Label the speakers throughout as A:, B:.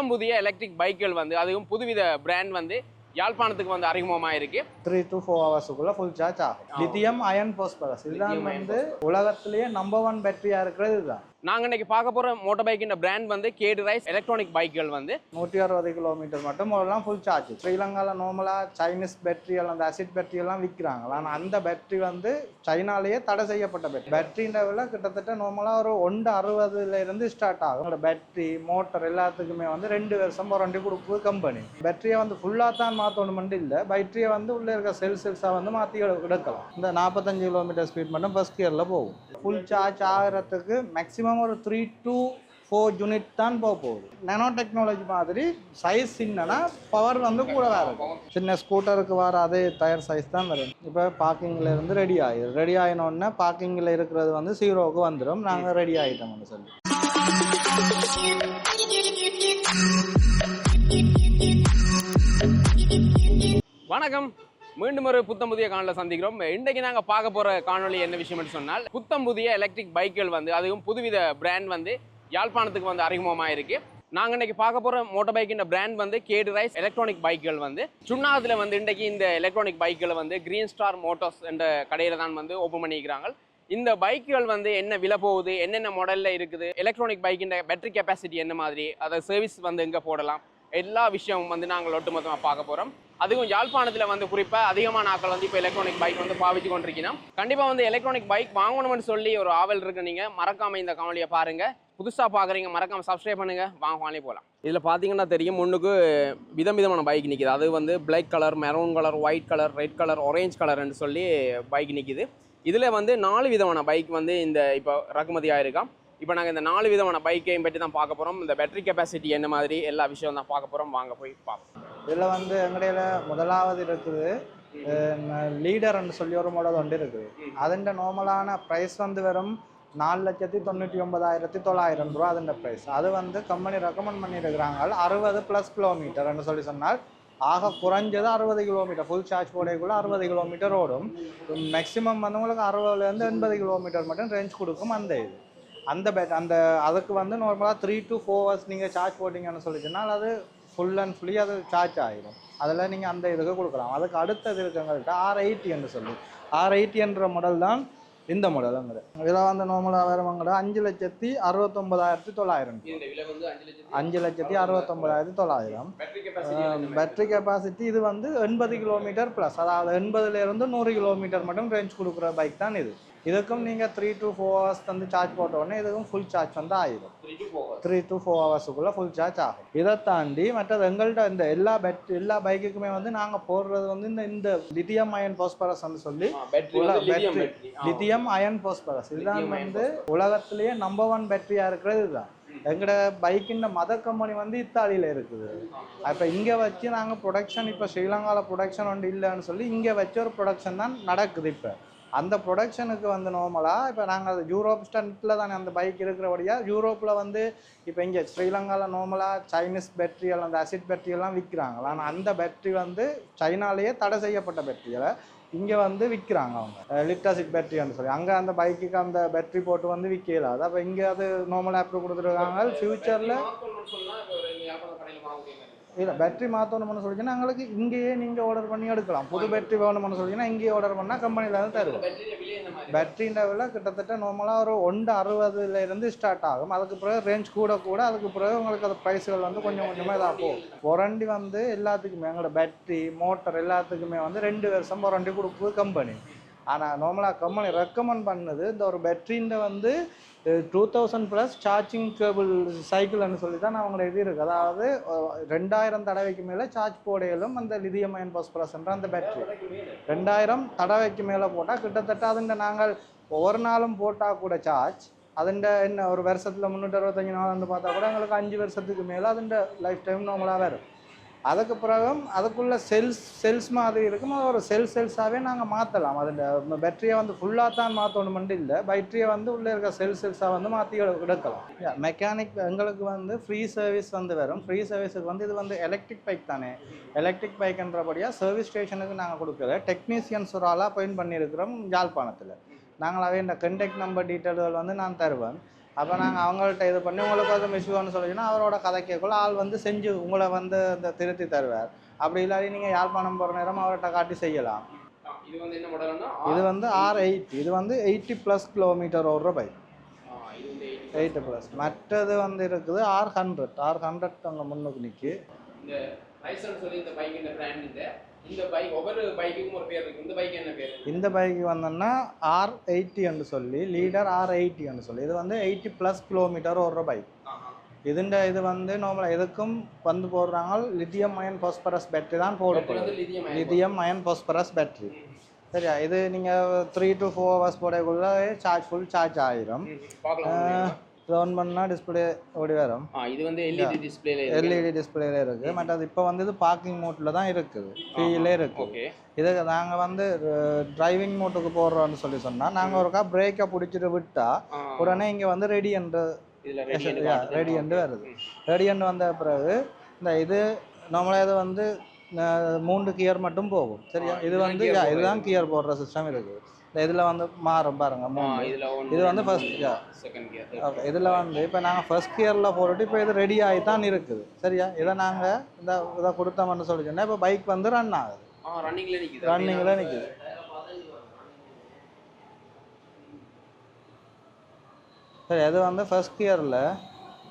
A: புத்தம் புதிய எலக்ட்ரிக் பைக்குகள் வந்து அதுவும் புதுவித பிராண்ட் வந்து யாழ்ப்பாணத்துக்கு வந்து அறிமுகமாக இருக்கு
B: த்ரீ டு ஃபோர் ஹவர்ஸுக்குள்ள ஃபுல் சார்ஜ் ஆகும். லித்தியம் அயன் போஸ்பரஸ் இதுதான் வந்து உலகத்திலேயே நம்பர் ஒன் பேட்டரியா இருக்கிறது இதுதான்.
A: நாங்கள் இன்றைக்கி பார்க்க போகிற மோட்டர் பைக்கின் பிராண்ட் வந்து கேடு ரைஸ் எலக்ட்ரானிக் பைக்குகள் வந்து.
B: நூற்றி அறுபது கிலோமீட்டர் மட்டும் ஓடலாம் ஃபுல் சார்ஜ் ஸ்ரீலங்காவில் நார்மலாக சைனீஸ் பேட்டரி எல்லாம் அந்த அசிட் பேட்டரி எல்லாம் விற்கிறாங்க ஆனால் அந்த பேட்டரி வந்து சைனாலேயே தடை செய்யப்பட்ட பேட்டரி பேட்டரின்ற விலை கிட்டத்தட்ட நார்மலாக ஒரு ஒன்று அறுபதுலேருந்து ஸ்டார்ட் ஆகும். அதோட பேட்டரி மோட்டர் எல்லாத்துக்குமே வந்து ரெண்டு வருஷம் ரெண்டு கொடுக்குது கம்பெனி பேட்டரியை வந்து ஃபுல்லாக தான் மாற்றணும் இல்லை. பேட்டரியை வந்து உள்ளே இருக்க செல் செல்ஸாக வந்து மாற்றி எடுக்கலாம். இந்த நாற்பத்தஞ்சு கிலோமீட்டர் ஸ்பீட் மட்டும் ஃபஸ்ட் இயரில் போகும். ஃபுல் சார்ஜ் ஆகிறதுக்கு மேக்ஸிமம் ஒரு த்ரீ டூ ஃபோர் யூனிட் தான் போக போகுது. நானோ டெக்னாலஜி மாதிரி சைஸ் சின்னனா பவர் வந்து கூட வேற இருக்கும் சின்ன ஸ்கூட்டருக்கு வர அதே டயர் சைஸ் தான் வரும். இப்போ பார்க்கிங்கில் இருந்து ரெடி ஆகிடும் ரெடி ஆகினோடனே பார்க்கிங்கில் இருக்கிறது வந்து ஜீரோவுக்கு வந்துடும் நாங்கள் ரெடி ஆகிட்டோம்னு சொல்லி.
A: வணக்கம். மீண்டும் ஒரு புத்தம் புதிய காணொலியில் சந்திக்கிறோம். இன்றைக்கு நாங்கள் பார்க்க போகிற காணொலி என்ன விஷயம்னு சொன்னால் புத்தம் புதிய எலக்ட்ரிக் பைக்குகள் வந்து அதுவும் புதுவித பிராண்ட் வந்து யாழ்ப்பாணத்துக்கு வந்து அறிமுகமாக இருக்குது நாங்கள் இன்றைக்கி பார்க்க போகிற மோட்டர் பைக்கின் பிராண்ட் வந்து கேடு ரைஸ் எலக்ட்ரானிக் பைக்குகள் வந்து சுண்ணாத்தில் வந்து இன்றைக்கு இந்த எலக்ட்ரானிக் பைக்குகளை வந்து கிரீன் ஸ்டார் மோட்டார்ஸ் என்ற கடையில் தான் வந்து ஓப்பன் பண்ணிக்கிறாங்க இந்த பைக்குகள் வந்து என்ன விலை போகுது என்னென்ன மாடலில் இருக்குது எலக்ட்ரானிக் பைக்கின் பேட்டரி கெப்பாசிட்டி என்ன மாதிரி அதை சர்வீஸ் வந்து எங்கே போடலாம் எல்லா விஷயமும் வந்து நாங்கள் ஒட்டுமொத்தமாக பார்க்க போகிறோம் அதுவும் யாழ்ப்பாணத்தில் வந்து குறிப்பாக அதிகமான ஆக்கள் வந்து இப்போ எலக்ட்ரானிக் பைக் வந்து பாவிச்சு கொண்டிருக்கணும் கண்டிப்பாக வந்து எலக்ட்ரானிக் பைக் வாங்கணும்னு சொல்லி ஒரு ஆவல் இருக்கு நீங்கள் மறக்காமல் இந்த காணொலியை பாருங்கள் புதுசாக பார்க்குறீங்க மறக்காமல் சப்ஸ்கிரைப் பண்ணுங்க. வாங்க வாங்கி போகலாம் இதில் பார்த்தீங்கன்னா தெரியும் முன்னுக்கு விதம் விதமான பைக் நிற்கிது அது வந்து black colour maroon colour white colour red colour orange கலர்னு சொல்லி பைக் நிற்கிது இதில் வந்து நாலு விதமான பைக் வந்து இந்த இப்போ இறக்குமதி ஆயிருக்காம். இப்போ நாங்கள் இந்த நாலு விதமான பைக்கையும் பற்றி தான் பார்க்க போகிறோம் இந்த பேட்டரி கெப்பாசிட்டி என்ன மாதிரி எல்லா விஷயம் தான் பார்க்க போகிறோம் வாங்க போய் பார்ப்போம்.
B: இதில் வந்து எங்கடையில் முதலாவது இருக்குது லீடர்னு சொல்லி ஒரு மாடல் ஒன்று இருக்குது. அதிண்ட நார்மலான ப்ரைஸ் வந்து வெறும் நாலு லட்சத்தி தொண்ணூற்றி ஒன்பதாயிரத்தி தொள்ளாயிரம் ரூபா அதுண்ட ப்ரைஸ் அது வந்து கம்பெனி ரெக்கமெண்ட் பண்ணியிருக்கிறாங்க. அறுபது ப்ளஸ் கிலோமீட்டர்னு சொல்லி சொன்னால் ஆக குறைஞ்சது அறுபது கிலோமீட்டர் ஃபுல் சார்ஜ் போடக்குள்ள அறுபது கிலோமீட்டர் ஓடும். மேக்ஸிமம் வந்து உங்களுக்கு அறுபதுலேருந்து எண்பது கிலோமீட்டர் மட்டும் ரேஞ்ச் கொடுக்கும் அந்த இது. அந்த பேட் அந்த அதுக்கு வந்து நார்மலாக த்ரீ டு ஃபோர் ஹவர்ஸ் நீங்கள் சார்ஜ் போட்டிங்கன்னு சொல்லிச்சுனால் அது ஃபுல் அண்ட் ஃபுல்லி அது சார்ஜ் ஆகிடும் அதில் நீங்கள் அந்த இதுக்கு கொடுக்கலாம். அதுக்கு அடுத்தது இருக்குங்கள்ட்ட ஆர் எயிட்டின்னு சொல்லி. ஆர் எயிட்டின்ற மாடல் தான் இந்த மாடலுங்கிறது இதில் வந்து நார்மலாக வேறுவங்கட அஞ்சு லட்சத்தி அறுபத்தொம்பதாயிரத்தி தொள்ளாயிரம்
A: அஞ்சு
B: லட்சத்தி அறுபத்தொம்பதாயிரத்தி தொள்ளாயிரம்.
A: பேட்டரி கெப்பாசிட்டி
B: இது வந்து எண்பது கிலோமீட்டர் ப்ளஸ் அதாவது எண்பதுலேருந்து நூறு கிலோமீட்டர் மட்டும் ரேஞ்ச் கொடுக்குற பைக் தான் இது. இதுக்கும் நீங்கள் த்ரீ டு ஃபோர் ஹவர்ஸ் வந்து சார்ஜ் போட்ட உடனே இதுக்கும் ஃபுல் சார்ஜ் வந்து ஆயிடும் த்ரீ டு ஃபோர் ஹவர்ஸுக்குள்ளே ஃபுல் சார்ஜ் ஆகும் இதை தாண்டி மற்றது எங்கள்கிட்ட இந்த எல்லா பேட் எல்லா பைக்குக்குமே வந்து நாங்கள் போடுறது வந்து இந்த இந்த லித்தியம் அயன் போஸ்பரஸ்ன்னு சொல்லி
A: பேட்டரி லித்தியம்
B: அயன் போஸ்பரஸ் இதுதான் வந்து உலகத்திலேயே நம்பர் ஒன் பேட்டரியா இருக்கிறது இதுதான் எங்களோட பைக்கின் மதர் கம்பெனி வந்து இத்தாலியில் இருக்குது அப்போ இங்கே வச்சு நாங்கள் ப்ரொடக்ஷன் இப்போ ஸ்ரீலங்காவில் ப்ரொடக்ஷன் ஒன்று இல்லைன்னு சொல்லி இங்கே வச்சு ஒரு ப்ரொடக்ஷன் தான் நடக்குது இப்போ அந்த ப்ரொடக்ஷனுக்கு வந்து நார்மலாக இப்போ நாங்கள் அது யூரோப் ஸ்டண்ட்டில் தானே அந்த பைக் இருக்கிறபடியாக யூரோப்பில் வந்து இப்போ இங்கே ஸ்ரீலங்காவில் நார்மலாக சைனீஸ் பேட்டரியெல்லாம் அந்த அசிட் பேட்டரியெல்லாம் விற்கிறாங்க ஆனால் அந்த பேட்டரி வந்து சைனாலேயே தடை செய்யப்பட்ட பேட்டரிகளை இங்கே வந்து விற்கிறாங்க அவங்க. லிட்டாசிட் பேட்டரின்னு சொல்லி. அங்கே அந்த பைக்குக்கு அந்த பேட்டரி போட்டு வந்து விற்கல அது அப்போ இங்கே அது நார்மல் ஆப்பில் கொடுத்துருக்காங்க. ஃப்யூச்சரில் இல்லை பேட்டரி மாற்றணும்னு சொல்லிச்சுன்னா எங்களுக்கு இங்கேயே நீங்கள் ஆர்டர் பண்ணி எடுக்கலாம். புது பேட்டரி வேணும்னு சொல்லிச்சுன்னா இங்கேயே ஆர்டர் பண்ணால் கம்பெனியில் இருந்து தருவோம். பேட்டரின்ற விலை கிட்டத்தட்ட நார்மலாக ஒரு ஒன்று அறுபதுல இருந்து ஸ்டார்ட் ஆகும். அதுக்கு பிறகு ரேஞ்ச் கூட கூட அதுக்கு பிறகு உங்களுக்கு அது ப்ரைஸ்கள் வந்து கொஞ்சம் கொஞ்சமாக இதாக போகும். வாரண்டி வந்து எல்லாத்துக்குமே எங்களோட பேட்டரி மோட்டர் எல்லாத்துக்குமே வந்து ரெண்டு வருஷம் வாரண்டி கொடுக்குது கம்பெனி ஆனால் நார்மலாக கம்பெனி ரெக்கமெண்ட் பண்ணுது இந்த ஒரு பேட்டரின்ற வந்து two thousand plus charging cable சைக்கிள்னு சொல்லி தான் அவங்களோட இது இருக்குது அதாவது ரெண்டாயிரம் தடவைக்கு மேலே சார்ஜ் போடையிலும் அந்த லிதியம் அயன் பாஸ்பரஸ்ன்ற அந்த பேட்ரி ரெண்டாயிரம் தடவைக்கு மேலே போட்டால் கிட்டத்தட்ட அதுண்ட நாங்கள் ஒவ்வொரு நாளும் போட்டால் கூட சார்ஜ் அதுண்ட என்ன ஒரு வருஷத்தில் முந்நூற்றி அறுபத்தஞ்சு நாள் வந்து பார்த்தா கூட எங்களுக்கு அஞ்சு வருஷத்துக்கு மேலே அதுண்ட லைஃப் டைம் நார்மலாக வரும். அதுக்கு பிறகு அதுக்குள்ள செல்ஸ் செல்ஸ் மாதிரி இருக்கும். அது ஒரு செல் செல்ஸாகவே நாங்கள் மாற்றலாம் அதில் பேட்டரியை வந்து ஃபுல்லாக தான் மாற்றணுமெண்டு இல்லை. பேட்டரியை வந்து உள்ளே இருக்க செல் செல்ஸாக வந்து மாற்றி எடுக்கலாம். மெக்கானிக் எங்களுக்கு வந்து ஃப்ரீ சர்வீஸ் வந்து வரும். ஃப்ரீ சர்வீஸுக்கு வந்து இது வந்து எலக்ட்ரிக் பைக் தானே. எலக்ட்ரிக் பைக்குன்றபடியாக சர்வீஸ் ஸ்டேஷனுக்கு நாங்கள் கொடுக்கல. டெக்னீஷியன்ஸ் ஒரு ஆளாக அப்பாயிண்ட் பண்ணியிருக்கிறோம் யாழ்ப்பாணத்தில். நாங்கள் அவை இந்த கண்டெக்ட் நம்பர் டீட்டெயில்கள் வந்து நான் தருவேன். அப்போ நாங்கள் அவங்கள்ட்ட இது பண்ணி உங்களுக்கு அது மிஸ்யூன்னு சொல்லிச்சுன்னா அவரோட கதை கேட்கல ஆள் வந்து செஞ்சு உங்களை வந்து இந்த திருத்தி தருவார். அப்படி இல்லாட்டி நீங்கள் யாழ்ப்பாணம் போகிற நேரம் அவர்கிட்ட காட்டி செய்யலாம்.
A: இது வந்து என்ன மாடல்னா
B: இது வந்து ஆர் எயிட் இது வந்து எயிட்டி ப்ளஸ் கிலோமீட்டர் ஓடுற பைக்
A: இது வந்து 80.
B: எயிட்டு ப்ளஸ் மற்றது வந்து இருக்குது ஆர் ஹண்ட்ரட் ஆர் ஹண்ட்ரட் அங்கே முன்னுக்கு நிற்கி
A: இந்த பைக் ஒவ்வொரு பைக்குக்கும் ஒரு பேர் இருக்கு. இந்த பைக் என்ன பேர்?
B: இந்த பைக் வந்தோன்னா ஆர் எயிட்டின்னு சொல்லி லீடர் ஆர் எயிட்டின்னு சொல்லி. இது வந்து எயிட்டி ப்ளஸ் கிலோமீட்டர் ஓடுற பைக் இதுண்ட இது வந்து நார்மலாக எதுக்கும் வந்து போடுறாங்க? லித்தியம் அயன் பாஸ்பரஸ் பேட்டரி தான் போடப்படும் லித்தியம் அயன் பாஸ்பரஸ் பேட்டரி சரியா? இது நீங்கள் த்ரீ டு ஃபோர் ஹவர்ஸ் போடக்குள்ள சார்ஜ் ஃபுல் சார்ஜ் ஆயிரும். ஆன் பண்ணால் டிஸ்பிளே ஓடி வரும்.
A: இது வந்து எல்இடி டிஸ்பிளேல
B: எல்இடி டிஸ்பிளேல இருக்குது மற்றது இப்போ வந்து இது பார்க்கிங் மோட்டில் தான் இருக்குது. ஃபீலே இருக்குது
A: ஓகே
B: இதுக்கு நாங்கள் வந்து டிரைவிங் மோட்டுக்கு போடுறோம்னு சொல்லி சொன்னால் நாங்கள் ஒருக்கா பிரேக்கை பிடிச்சிட்டு விட்டா உடனே இங்கே வந்து ரெடி என்று
A: ரெடி
B: என்று வருது. ரெடி என்று வந்த பிறகு இந்த இது நம்மளே இது வந்து மூன்று கியர் மட்டும் போகும். சரியா? இது வந்து இதுதான் கியர் போடுற சிஸ்டம் இருக்குது. இந்த இதில் வந்து மாறும் பாருங்க மூணு. இது வந்து ஃபர்ஸ்ட்
A: செகண்ட் கியர்
B: ஓகே இதில் வந்து இப்போ நாங்கள் ஃபர்ஸ்ட் கியரில் போட்டுட்டு இப்போ இது ரெடி ஆகி தான் இருக்குது. சரியா? இதை நாங்கள் இந்த இதை கொடுத்தோம்னு சொல்லி சொன்னால் இப்போ பைக் வந்து ரன் ஆகுது. ரன்னிங்கில் நிற்குது சரி அது வந்து ஃபர்ஸ்ட் கியரில்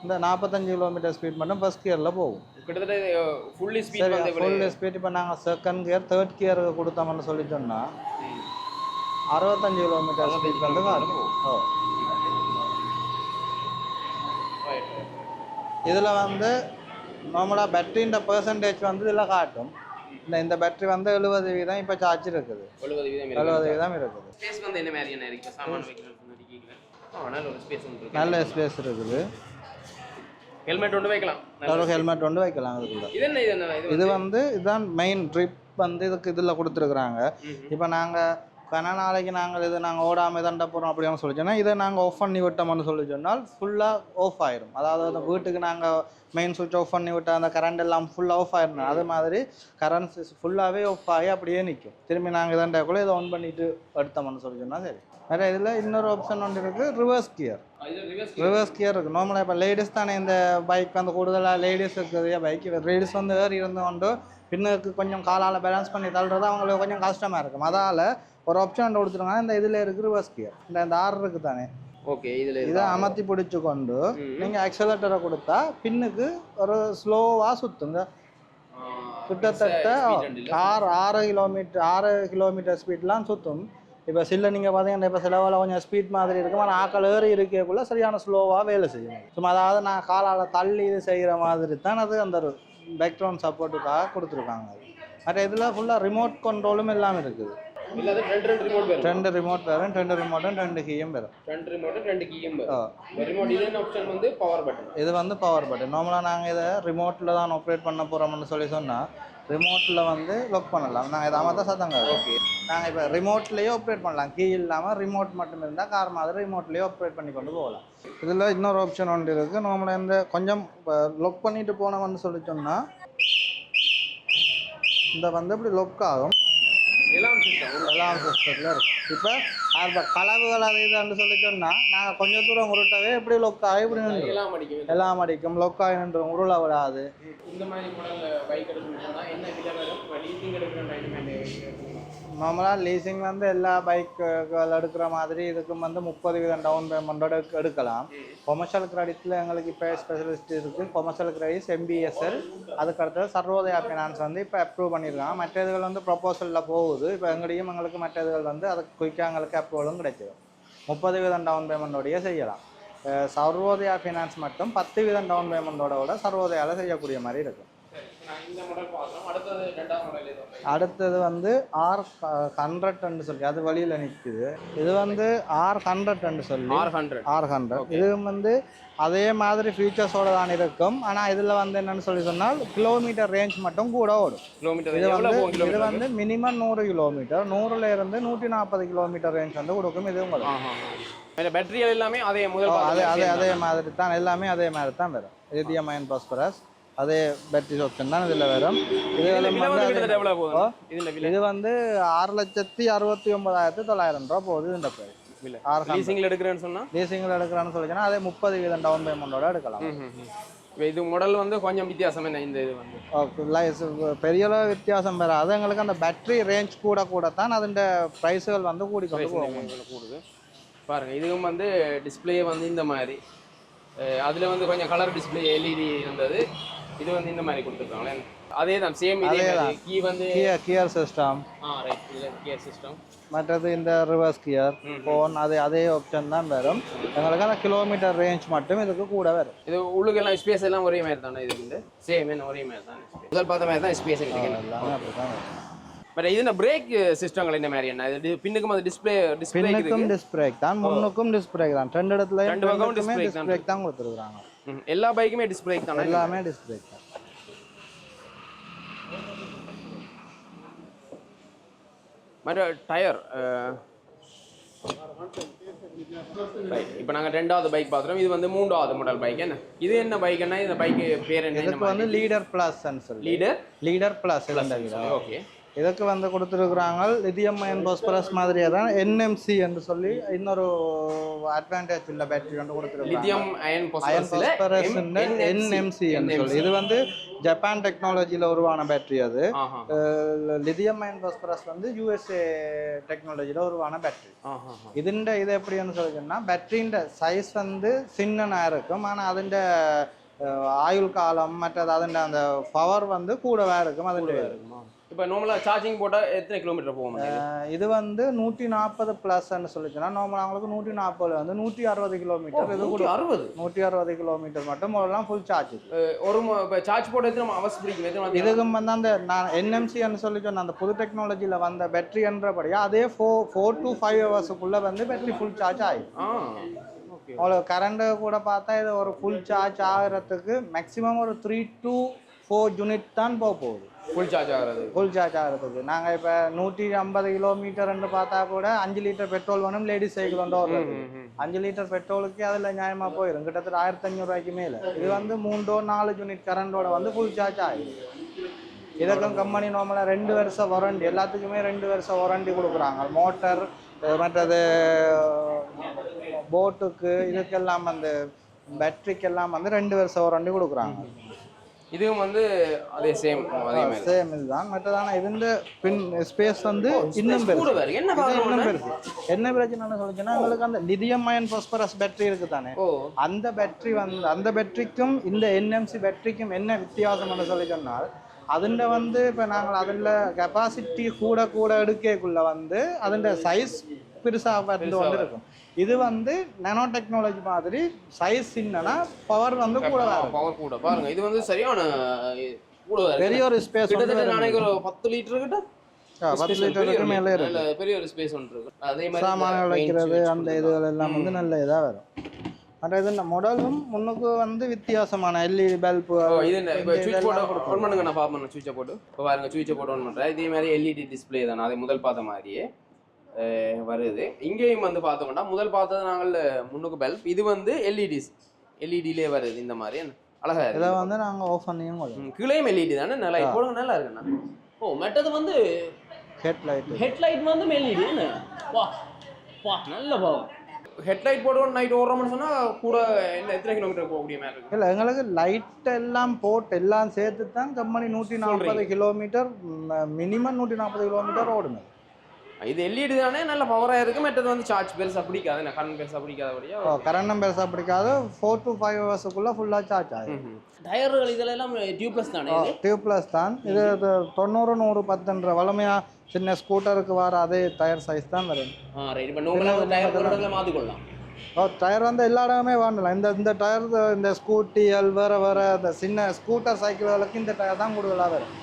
B: இந்த நாற்பத்தஞ்சு கிலோமீட்டர் ஸ்பீட் மட்டும் ஃபர்ஸ்ட் கியரில் போகும்.
A: கிட்டத்தட்ட ஃபுல்லி ஸ்பீட்
B: ஃபுல் ஸ்பீட் இப்போ நாங்கள் செகண்ட் கியர் தேர்ட் கியருக்கு கொடுத்தோம்னு சொல்லி சொன்னால் அறுபத்தஞ்சு கிலோமீட்டர் ஸ்பீட் வந்து காட்டும் ஓ. இதில் வந்து நார்மலாக பேட்டரின்ற பெர்சன்டேஜ் வந்து இதில் காட்டும். இந்த இந்த பேட்டரி வந்து எழுபது வீதம் இப்போ சார்ஜ் இருக்குது.
A: எழுபது வீதம்
B: எழுபது
A: இருக்கு
B: வீதம் இருக்குது.
A: ஸ்பேஸ் வந்து என்ன சாமான் நல்ல ஒரு ஸ்பேஸ் ஒன்று இருக்கு.
B: நல்ல ஸ்பேஸ் இருக்குது.
A: ஹெல்மெட் ஒன்று வைக்கலாம்.
B: ஒரு ஹெல்மெட் வந்து வைக்கலாம் அதுக்குள்ள.
A: இது என்ன இது என்ன இது
B: இது வந்து? இதுதான் மெயின் ட்ரிப் வந்து இதுக்கு இதில் கொடுத்துருக்குறாங்க. இப்போ நாங்கள் கன நாளைக்கு நாங்கள் இது நாங்கள் ஓடாமல் தண்ட போகிறோம் அப்படின்னு சொல்லி சொன்னால் இதை நாங்கள் ஆஃப் பண்ணி விட்டோம்னு சொல்லி சொன்னால் ஃபுல்லாக ஆஃப் ஆயிரும். அதாவது அந்த வீட்டுக்கு நாங்கள் மெயின் சுவிட்ச் ஆஃப் பண்ணி விட்டால் அந்த கரண்ட் எல்லாம் ஃபுல்லாக ஆஃப் ஆயிரும் அது மாதிரி கரண்ட் ஃபுல்லாகவே ஆஃப் ஆகி அப்படியே நிற்கும் திரும்பி நாங்கள் இதண்டக்குள்ளே இதை ஆன் பண்ணிட்டு எடுத்தோம்னு சொல்லி சொன்னால் சரி. வேறு இதில் இன்னொரு ஆப்ஷன் ஒன்று இருக்குது reverse gear
A: reverse
B: reverse gear இருக்குது நார்மலாக இப்போ லேடிஸ் தானே இந்த பைக் வந்து கூடுதலாக லேடிஸ் இருக்குது பைக் லேடிஸ் வந்து ஏறி இருந்து கொண்டு பின்னுக்கு கொஞ்சம் காலால் பேலன்ஸ் பண்ணி தள்ளுறது அவங்களுக்கு கொஞ்சம் கஷ்டமாக இருக்கும். அதால் ஒரு ஆப்ஷன் கொடுத்துருக்காங்க. இந்த இதில் இருக்குது ரிவர்ஸ் கியர் இந்த இந்த ஆறு இருக்குது தானே.
A: ஓகே இதுல
B: இதை அமர்த்தி பிடிச்சு கொண்டு நீங்கள் ஆக்சலேட்டரை கொடுத்தா பின்னுக்கு ஒரு ஸ்லோவாக சுற்றுங்க கிட்டத்தட்ட ஆறு ஆறு கிலோமீட்டர் ஆறு கிலோமீட்டர் ஸ்பீட்லாம் சுற்றும் இப்போ சில நீங்கள் பார்த்தீங்கன்னா இப்போ சிலவில் கொஞ்சம் ஸ்பீட் மாதிரி இருக்கும் ஆனால் ஆக்கள் ஏறி இருக்கக்குள்ள சரியான ஸ்லோவாக வேலை செய்யும் சும்மா அதாவது நான் காலால் தள்ளி இது செய்கிற மாதிரி தான் அது அந்த பேக்ரவுண்ட் சப்போர்ட்டுக்காக கொடுத்துருக்காங்க. மற்ற இதில் ஃபுல்லாக ரிமோட் கண்ட்ரோலும் இல்லாமல் இருக்குது. ரிமோட் வரும் ரெண்டு ரிமோட்டும் ரெண்டு கீயும் வரும்
A: ரெண்டு ரிமோட் ரெண்டு கீயும்
B: ஆ.
A: வரும் ரிமோட் இது என்ன ஆப்ஷன் வந்து பவர் பட்டன்
B: இது வந்து பவர் பட்டன் நார்மலாக நாங்கள் இதை ரிமோட்டில் தான் ஆப்ரேட் பண்ண போகிறோம்னு சொல்லி சொன்னால் ரிமோட்டில் வந்து லாக் பண்ணலாம் நாங்கள் இதை தான் சத்தங்க
A: ஓகே
B: நாங்கள் இப்போ ரிமோட்லேயே ஆப்ரேட் பண்ணலாம் கீ இல்லாமல் ரிமோட் மட்டும் இருந்தால் கார் மாதிரி ரிமோட்லேயே ஆப்ரேட் பண்ணி கொண்டு போகலாம் இதில் இன்னொரு ஆப்ஷன் ஒன்று இருக்குது நார்மலாக இந்த கொஞ்சம் லொக் பண்ணிட்டு போனோம்னு சொல்லி சொன்னால் இந்த வந்து இப்படி லொக் ஆகும்
A: எல்லாம் சிஸ்டம்
B: எல்லாம் சிஸ்டத்தில் இருக்கு இப்போ அந்த கலவுகள் அது இதுன்னு சொல்லி சொன்னால் நாங்கள் கொஞ்சம் தூரம் உருட்டவே இப்படி லொக் ஆகி இப்படி நின்று
A: எல்லாம் அடிக்கும்.
B: எல்லாம் அடிக்கும். லொக் ஆகி நின்றும் உருள விடாது.
A: இந்த மாதிரி
B: நார்மலாக லீசிங் வந்து எல்லா பைக்குகள் எடுக்கிற மாதிரி இதுக்கும் வந்து முப்பது வீதம் டவுன் பேமெண்ட்டோட எடுக்கலாம். கொமர்ஷியல் கிரெடிட்டில் எங்களுக்கு இப்போ ஸ்பெஷலிஸ்ட் இருக்குது கொமர்ஷியல் கிரெடிட்ஸ் எம்பிஎஸ்எல் அதுக்கு அடுத்தது சர்வோதயா ஃபினான்ஸ் வந்து இப்போ அப்ரூவ் பண்ணியிருக்காங்க மற்ற இதுகள் வந்து ப்ரொப்போசலில் போகுது. இப்போ எங்களையும் எங்களுக்கு மற்ற இதுகள் வந்து அதுக்கு குயிக்காக எங்களுக்கு அப்ரூவலும் கிடைச்சிடும் முப்பது வீதம் டவுன் பேமெண்ட்டோடய செய்யலாம். சர்வோதயா ஃபினான்ஸ் மட்டும் பத்து வீதம் டவுன் பேமெண்ட்டோட விட சர்வோதயாவில் செய்யக்கூடிய மாதிரி இருக்கும்
A: நான் இந்த மாடல் பார்த்தோம் அடுத்தது
B: வந்து ஆர் ஹண்ட்ரட்னு சொல்லி அது வழியில் நிற்குது இது வந்து ஆர் ஹண்ட்ரட்னு சொல்லி
A: ஆர் ஹண்ட்ரட்
B: ஆர் ஹண்ட்ரட் இது வந்து அதே மாதிரி ஃபீச்சர்ஸோட தான் இருக்கும். ஆனால் இதில் வந்து என்னன்னு சொல்லி சொன்னால் கிலோமீட்டர் ரேஞ்ச் மட்டும் கூட ஓடும்.
A: கிலோமீட்டர்
B: இது வந்து இது வந்து மினிமம் நூறு கிலோமீட்டர் நூறுல இருந்து நூற்றி நாற்பது கிலோமீட்டர் ரேஞ்ச் வந்து கொடுக்கும். இது உங்களுக்கு
A: இந்த பேட்டரிகள் எல்லாமே அதே முதல்
B: அதே அதே மாதிரி தான். எல்லாமே அதே மாதிரி தான் வரும். லித்தியம் அயன் பாஸ்பரஸ் அதே பேட்டரி ஆப்ஷன் தான் இதில் வரும்.
A: விலை
B: இது வந்து ஆறு லட்சத்தி அறுபத்தி ஒன்பதாயிரத்தி தொள்ளாயிரம் ரூபா போகுது இந்த பிரைஸ்
A: லீசிங்கில் எடுக்கிறேன்னு சொன்னா?
B: லீசிங்கில் எடுக்கிறான்னு சொல்லிச்சுன்னா அதே முப்பது வீதம் டவுன் பேமெண்டோட எடுக்கலாம்.
A: இது மாடல் வந்து கொஞ்சம் வித்தியாசம் என்ன இந்த இது வந்து?
B: பெரிய அளவு வித்தியாசம் வராது எங்களுக்கு அந்த பேட்டரி ரேஞ்ச் கூட கூட தான் அதோட ப்ரைஸுகள் வந்து
A: கொஞ்சம் கூடுது. பாருங்க இதுவும் வந்து டிஸ்ப்ளே வந்து இந்த மாதிரி. அதுல வந்து கொஞ்சம் கலர் டிஸ்ப்ளே எல்இடி இருந்தது. இது வந்து இந்த மாதிரி கொடுத்துருக்காங்களே. அதே தான் சேம் இதே கீ வந்து
B: கியர் கியர் சிஸ்டம்
A: ஆ ரைட் இல்லை கியர் சிஸ்டம்
B: மற்றது இந்த ரிவர்ஸ் கியர் ஃபோன் அது அதே ஆப்ஷன் தான் வரும். எங்களுக்கு அந்த கிலோமீட்டர் ரேஞ்ச் மட்டும் இதுக்கு கூட வரும்.
A: இது உள்ளுக்கெல்லாம் ஸ்பேஸ் எல்லாம் ஒரே மாதிரி தானே இது வந்து? சேம் என்ன ஒரே மாதிரி தான் முதல் பார்த்த மாதிரி தான் ஸ்பேஸ் இருக்கு.
B: எல்லாமே அப்படி தான் வரும்.
A: பட் இது பிரேக் சிஸ்டங்கள் என்ன மாதிரி என்ன? இது பின்னுக்கும் அது டிஸ்ப்ளே டிஸ்ப்ளே
B: பின்னுக்கும் டிஸ்க் பிரேக் தான் முன்னுக்கும் டிஸ்க் பிரேக் தான். ரெண்டு இடத்துல
A: ரெண்டு பக்கமும் disc brake
B: டிஸ்க் பிரேக் தான் கொடுத்துருக்காங்க
A: எல்லா பைக்குமே டிஸ்ப்ளே தானே?
B: எல்லாமே டிஸ்க் பிரேக் தான்.
A: மற்ற டயர் இப்போ நாங்கள் ரெண்டாவது பைக் பார்க்குறோம் இது வந்து மூன்றாவது மாடல் பைக் என்ன? இது என்ன பைக்னா இந்த பைக்கு பேர் என்ன?
B: இதுக்கு வந்து லீடர் பிளஸ் சொல்லி.
A: லீடர்
B: லீடர் பிளஸ்
A: ஓகே
B: இதுக்கு வந்து கொடுத்துருக்குறாங்க லிதியம் அயன் பாஸ்பரஸ் மாதிரியே தான் என்எம்சி என்று சொல்லி இன்னொரு அட்வான்டேஜ் உள்ள பேட்டரி வந்து கொடுத்துருக்காங்க என்எம்சி என்று சொல்லி. இது வந்து ஜப்பான் டெக்னாலஜியில் உருவான பேட்டரி அது. லிதியம் அயன் பாஸ்பரஸ் வந்து யூஎஸ்ஏ டெக்னாலஜியில் உருவான பேட்டரி இதுண்ட இது எப்படின்னு சொல்லிச்சுன்னா பேட்டரின்ற சைஸ் வந்து சின்னனா இருக்கும். ஆனால் அதுண்ட ஆயுள் காலம் மற்றது அதுண்ட அந்த பவர் வந்து கூடவே இருக்கும் அதுண்ட இருக்கும்?
A: இப்போ நார்மலாக சார்ஜிங் போட்டால் எத்தனை கிலோமீட்டர் போக முடியும்
B: அஹ் இது வந்து நூற்றி நாற்பது ப்ளஸ்ன்னு சொல்லிச்சுன்னா நார்மல் அவங்களுக்கு நூற்றி நாற்பது வந்து நூற்றி அறுபது கிலோமீட்டர் இது கூட
A: அறுபது?
B: நூற்றி அறுபது கிலோமீட்டர் மட்டும் முதல்லாம் ஃபுல் சார்ஜ்
A: ஒரு இப்போ சார்ஜ் போட்டு எத்தனை அவசரம் பிடிக்கும்?
B: இதுக்கும் வந்து அந்த நான் என்எம்சின்னு சொல்லி சொன்ன அந்த புது டெக்னாலஜியில் வந்த பேட்டரின்றபடியா அதே ஃபோர் ஃபோர் டு ஃபைவ் ஹவர்ஸுக்குள்ளே வந்து பேட்டரி ஃபுல் சார்ஜ் ஆகிடும் அவ்வளோ கரண்ட்டு கூட பார்த்தா இது ஒரு ஃபுல் சார்ஜ் ஆகிறதுக்கு மேக்ஸிமம் ஒரு த்ரீ டு ஃபோர் யூனிட் தான் போக போகுது.
A: ஃபுல் சார்ஜ் ஆகிறது.
B: ஃபுல் சார்ஜ் ஆகிறதுக்கு. நாங்கள் இப்போ நூற்றி ஐம்பது கிலோமீட்டர்னு பார்த்தா கூட அஞ்சு லிட்டர் பெட்ரோல் வேணும் லேடிஸ் சைக்கிள் வந்து ஓடுறது அஞ்சு லிட்டர் பெட்ரோலுக்கு அதில் நியாயமாக போயிடும் கிட்டத்தட்ட ஆயிரத்தி அஞ்சூறுரூவாய்க்கு மேலே. இது வந்து மூன்றோ நாலு யூனிட் கரண்டோட வந்து ஃபுல் சார்ஜ் ஆகிடும் இதுக்கும் கம்பெனி நார்மலாக ரெண்டு வருஷம் வாரண்டி எல்லாத்துக்குமே ரெண்டு வருஷம் வாரண்டி கொடுக்குறாங்க. மோட்டர் மற்றது போட்டுக்கு இதுக்கெல்லாம் அந்த பேட்டரிக்கெல்லாம் வந்து ரெண்டு வருஷம் வாரண்டி கொடுக்குறாங்க.
A: இதுவும் வந்து அதே சேம் அதே மாதிரி.
B: சேம் இதுதான். மற்றதான இதுந்த பின் ஸ்பேஸ் வந்து இன்னும் பெருசு.
A: என்ன
B: இன்னும் பெருசு. என்ன பிரச்சனைன்னு சொல்லிச்சுன்னா உங்களுக்கு அந்த லிதியம் அயன் பாஸ்பரஸ் பேட்டரி இருக்கு தானே அந்த பேட்டரி வந்து அந்த பேட்டரிக்கும் இந்த என்எம்சி பேட்டரிக்கும் என்ன வித்தியாசம்னு சொல்லி சொன்னால் அதில் வந்து இப்போ நாங்கள் அதில் கெப்பாசிட்டி கூட கூட எடுக்கக்குள்ள வந்து அதில் சைஸ் பெருசாக வந்து இருக்கும். இது வந்து நானோ டெக்னாலஜி மாதிரி சைஸ் சின்னனா பவர் வந்து கூட
A: பவர் கூட. பாருங்க இது வந்து சரியான கூட
B: பெரிய ஒரு ஸ்பேஸ்
A: கிட்டத்தட்ட நாளைக்கு ஒரு பத்து லிட்டர் கிட்ட
B: பத்து லிட்டருக்கு மேலே இருக்கு.
A: நல்ல பெரிய ஒரு ஸ்பேஸ் ஒன்று இருக்கு. அதே மாதிரி
B: வைக்கிறது அந்த இதுகள் எல்லாம் வந்து நல்ல இதாக வரும். மற்ற இது மாடலும் முன்னுக்கு வந்து வித்தியாசமான எல்இடி பல்பு
A: இது சுவிட்ச் போட்டு ஆன் பண்ணுங்க நான் பார்ப்பேன் சுவிட்சை போட்டு. இப்போ பாருங்க சுவிட்சை போட்டு ஆன் பண்ணுறேன் இதே மாதிரி எல்இடி டிஸ்ப்ளே தான் அதை முதல் பார்த்த மாதிரியே. வருது. இங்கேயும் வந்து பார்த்தோம்னா முதல் பார்த்தது நாங்கள் முன்னுக்கு பல்ப் இது வந்து எல்இடிஸ் எல்இடிலே வருது. இந்த மாதிரி? அழகா
B: இதை வந்து நாங்கள் ஆஃப் பண்ணியும்
A: கீழேயும் எல்இடி தானே? நல்லா போடுங்க நல்லா இருக்குண்ணா ஓ மெட்டது வந்து
B: ஹெட் லைட்
A: ஹெட்லைட் வந்து எல்இடி வா வா நல்ல பாவம். ஹெட்லைட் போட்டு நைட் ஓடுறோம்னு சொன்னால் கூட என்ன எத்தனை கிலோமீட்டர் போகக்கூடிய மாதிரி இருக்கு?
B: இல்லை எங்களுக்கு லைட் எல்லாம் போட்டு எல்லாம் சேர்த்து தான் கம்பெனி நூற்றி நாற்பது கிலோமீட்டர் மினிமம் நூற்றி நாற்பது கிலோமீட்டர் ஓடுங்க.
A: இது எல்இடி தானே நல்ல பவராக இருக்கு. மற்றது வந்து சார்ஜ் பெருசாக பிடிக்காது. என்ன கரண்ட் பெருசாக பிடிக்காதபடியா
B: கரண்ட் பெருசாக பிடிக்காது. ஃபோர் டு ஃபைவ் ஹவர்ஸுக்குள்ளே ஃபுல்லாக சார்ஜ் ஆகும்
A: டயர்கள் இதெல்லாம் டியூப்லெஸ் தானே இது?
B: டியூப் ப்ளஸ் தான். இது தொண்ணூறு நூறு பத்துன்ற வளமையாக சின்ன ஸ்கூட்டருக்கு வர அதே டயர் சைஸ் தான் வரும்.
A: ஆ ரைட் இப்போ நோம்பலாக டயர் போடுறதுல மாற்றிக்கொள்ளலாம்
B: ஓ டயர் வந்து எல்லா இடமே வாங்கலாம். இந்த இந்த டயர் இந்த ஸ்கூட்டி வேறு வேறு இந்த சின்ன ஸ்கூட்டர் சைக்கிள்களுக்கு இந்த டயர் தான் கூடுதலாக வரும்.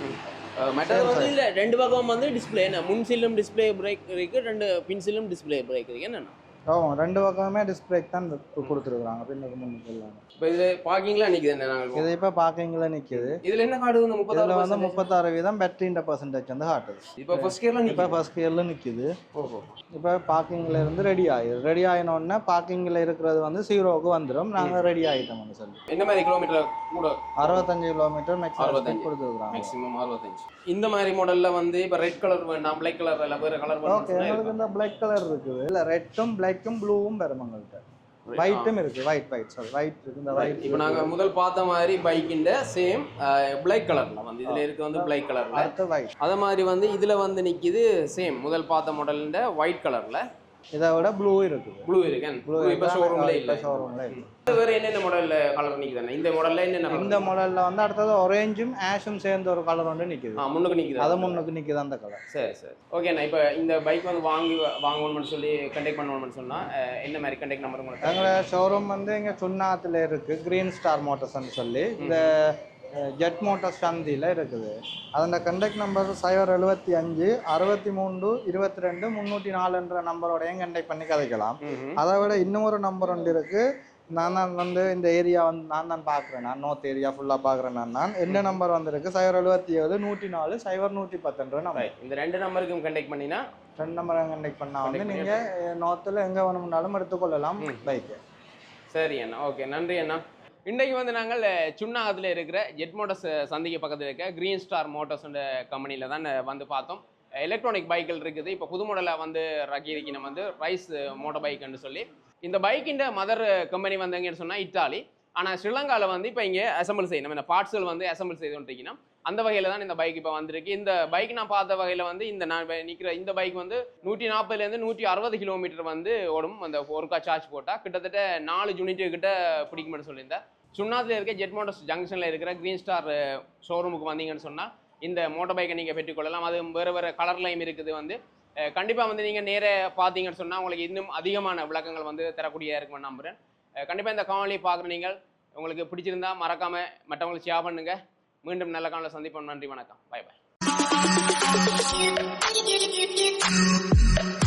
A: வந்து இல்லை ரெண்டு பக்கம் வந்து டிஸ்பிளே என்ன? முன் சில்லும் டிஸ்பிளே பிரேக் இருக்கு ரெண்டு பின் சில்லும் டிஸ்பிளே பிரேக் இருக்கு. என்னென்ன?
B: ஆமாம் ரெண்டு பக்கமே டிஸ்பிளே தான் கொடுத்துருக்குறாங்க. பின்னுக்கு முன்னுக்கு எல்லாமே.
A: இப்போ இதில் பார்க்கிங்லாம் நிற்குது என்ன நாங்கள்
B: இது இப்போ பார்க்கிங்கில் நிற்கிது
A: இதில் என்ன கார்டு வந்து முப்பத்தாறு
B: வந்து முப்பத்தாறு வீதம் பேட்டரின்ற பர்சன்டேஜ் வந்து காட்டுது.
A: இப்போ ஃபர்ஸ்ட் கியர்லாம்
B: இப்போ ஃபர்ஸ்ட் கியரில் நிற்கிது
A: ஓஹோ
B: இப்போ பார்க்கிங்கில் இருந்து ரெடி ஆகிடுது ரெடி ஆகினோடனே பார்க்கிங்கில் இருக்கிறது வந்து ஜீரோவுக்கு வந்துடும் நாங்கள் ரெடி ஆகிட்டோம்னு சொல்லி.
A: என்ன மாதிரி கிலோமீட்டர் கூட?
B: அறுபத்தஞ்சு கிலோமீட்டர் மேக்ஸிமம்
A: அறுபத்தஞ்சு.
B: கொடுத்துருக்குறாங்க.
A: மேக்ஸிமம் அறுபத்தஞ்சு. இந்த மாதிரி மாடல்ல வந்து இப்போ ரெட் கலர் வேண்டாம் பிளாக் கலர் இல்லை வேறு கலர்
B: ஓகே எங்களுக்கு இந்த பிளாக் கலர் இருக்குது. இல்லை ரெட்டும் பிளாக் பிளாக்கும் ப்ளூவும் வரும் எங்கள்கிட்ட ஒயிட்டும் இருக்கு ஒயிட் ஒயிட் சாரி ஒயிட் இருக்கு இந்த ஒயிட்
A: இப்போ நாங்க முதல் பார்த்த மாதிரி பைக்கின் சேம் பிளாக் கலர்ல வந்து. இதுல இருக்கு வந்து பிளாக் கலர்ல
B: அடுத்து ஒயிட்
A: அதே மாதிரி வந்து இதுல வந்து நிக்குது சேம் முதல் பார்த்த மாடல்ல ஒயிட் கலர்ல
B: இதை விட ப்ளூ இருக்குது.
A: ப்ளூ இருக்கு.
B: ப்ளூ
A: இப்போ ஷோரூம்ல இல்ல.
B: ஷோரூம்ல இருக்கு
A: வேற என்னென்ன மாடல்ல கலர் நிக்குது இந்த மாடல்ல என்னென்ன?
B: இந்த மாடல்ல வந்து அடுத்தது ஒரேஞ்சும் ஆஷும் சேர்ந்த ஒரு கலர் ஒன்று நிக்குது.
A: ஆ முன்னுக்கு நிக்குது?
B: அது முன்னுக்கு நிக்குது அந்த கலர்
A: சரி சரி. ஓகேண்ணா இப்போ இந்த பைக் வந்து வாங்கி வாங்கணும்னு சொல்லி கண்டெக்ட் பண்ணணும்னு சொன்னா என்ன மாதிரி கண்டெக்ட் நம்பர் உங்களுக்கு
B: எங்களோட ஷோரூம் வந்து இங்க சுண்ணாத்துல இருக்கு. கிரீன் ஸ்டார் மோட்டர்ஸ்னு சொல்லி. இந்த ஜெட் மோட்டர்ஸ் சந்தியில் இருக்குது. அதோட கண்டக்ட் நம்பர் சைபர் எழுபத்தி அஞ்சு அறுபத்தி மூன்று இருபத்தி ரெண்டு முந்நூற்றி நாலுன்ற நம்பரோடையும் கண்டக்ட் பண்ணி கதைக்கலாம். அதை விட இன்னொரு நம்பர் ஒன்று இருக்கு. நான் தான் வந்து இந்த ஏரியா வந்து நான் தான் பார்க்குறேன். நான் நோர்த் ஏரியா ஃபுல்லாக பார்க்குறேன் நான் நான் என்ன நம்பர் வந்திருக்கு? சைபர் எழுபத்தி ஏழு நூற்றி நாலு சைபர் நூற்றி பத்துன்ற நம்பர்.
A: இந்த ரெண்டு நம்பருக்கும் கண்டெக்ட் பண்ணினா?
B: ரெண்டு நம்பரை கண்டக்ட் பண்ணால் வந்து நீங்கள் நோர்த்தில் எங்கே வேணும்னாலும் எடுத்துக்கொள்ளலாம். பைக்கு
A: சரி அண்ணா. ஓகே நன்றி அண்ணா. இன்றைக்கு வந்து நாங்கள் சுண்ணாகத்தில் இருக்கிற ஜெட் மோட்டர்ஸ் சந்தைக்கு பக்கத்தில் இருக்க க்ரீன் ஸ்டார் மோட்டர்ஸ் கம்பெனியில் தான் வந்து பார்த்தோம். எலக்ட்ரானிக் பைக்கில் இருக்குது. இப்போ புது மாடலில் வந்து ரக்கி வந்து ரைஸ் மோட்டர் பைக்குன்னு சொல்லி. இந்த பைக்கின் மதர் கம்பெனி வந்து எங்கன்னு சொன்னால் இத்தாலி. ஆனால் ஸ்ரீலங்காவில் வந்து இப்போ இங்கே அசம்பிள் செய்யணும். இந்த பார்ட்ஸ்கள் வந்து அசம்பிள் செய்து கொண்டிருக்கீங்கன்னா அந்த வகையில் தான் இந்த பைக் இப்போ வந்திருக்கு. இந்த பைக் நான் பார்த்த வகையில் வந்து இந்த நான் நிற்கிற இந்த பைக் வந்து நூற்றி நாற்பதுலேருந்து நூற்றி அறுபது கிலோமீட்டர் வந்து ஓடும். அந்த ஒருக்கா சார்ஜ் போட்டால் கிட்டத்தட்ட நாலு யூனிட்டு கிட்ட பிடிக்கும்னு சொல்லியிருந்தேன். சுண்ணாத்தில் இருக்க ஜெட் மோட்டர்ஸ் ஜங்ஷனில் இருக்கிற க்ரீன் ஸ்டார் ஷோரூமுக்கு வந்தீங்கன்னு சொன்னால் இந்த மோட்டர் பைக்கை நீங்கள் பெற்றுக்கொள்ளலாம் அது வேறு வேறு கலர்லையும் இருக்குது வந்து. கண்டிப்பாக வந்து நீங்கள் நேர பார்த்தீங்கன்னு சொன்னால் உங்களுக்கு இன்னும் அதிகமான விளக்கங்கள் வந்து தரக்கூடிய இருக்குமென்னு நம்புகிறேன் கண்டிப்பாக இந்த காணொலியை பார்க்குற நீங்கள் உங்களுக்கு பிடிச்சிருந்தா மறக்காமல் மற்றவங்களுக்கு ஷேர் பண்ணுங்கள் மீண்டும் நல்ல காலையில் சந்திப்போம். நன்றி வணக்கம். Bye bye.